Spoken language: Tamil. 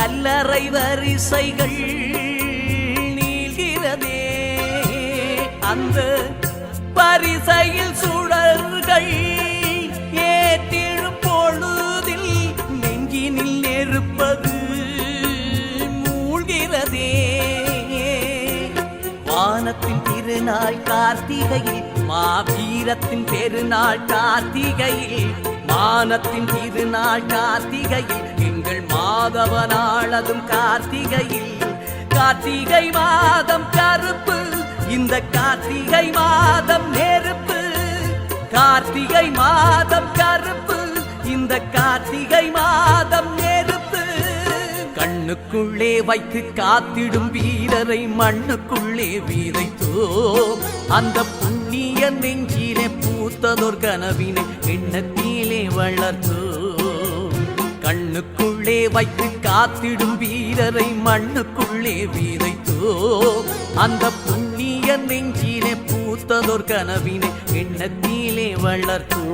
கல்லறை வரிசைகள் நீள்கிறதே. அந்த பரிசையில் சுடர்கள் ஏற்றிடும் பொழுதில் நெஞ்சினில் நெருப்பது மூழ்கிறதே. வானத்தின் திருநாள் கார்த்திகையில் மாவீரத்தின் பெருநாள் கார்த்திகையில் வானத்தின் திருநாள் கார்த்திகையில் எங்கள் மாதவனாளதும் கார்த்திகையில். கார்த்திகை மாதம் கருப்பு இந்த கார்த்திகை மாதம் நெருப்பு. கார்த்திகை மாதம் கருப்பு இந்த கார்த்திகை மாதம் நெருப்பு. கண்ணுக்குள்ளே வைத்து காத்திடும் வீரரை மண்ணுக்குள்ளே வீரைத்தோ அந்த புண்ணிய நெஞ்சிலே பூத்ததொரு கனவினை எண்ணத்திலே வளர்த்தோ கண்ணுக்குள் உள்ளே வைத்து காத்திடும் வீரரை மண்ணுக்குள்ளே வீரைத்தோ அந்த புண்ணிய நெஞ்சிலே பூத்ததோர் கனவினை எண்ணத்திலே வளர்த்தோ.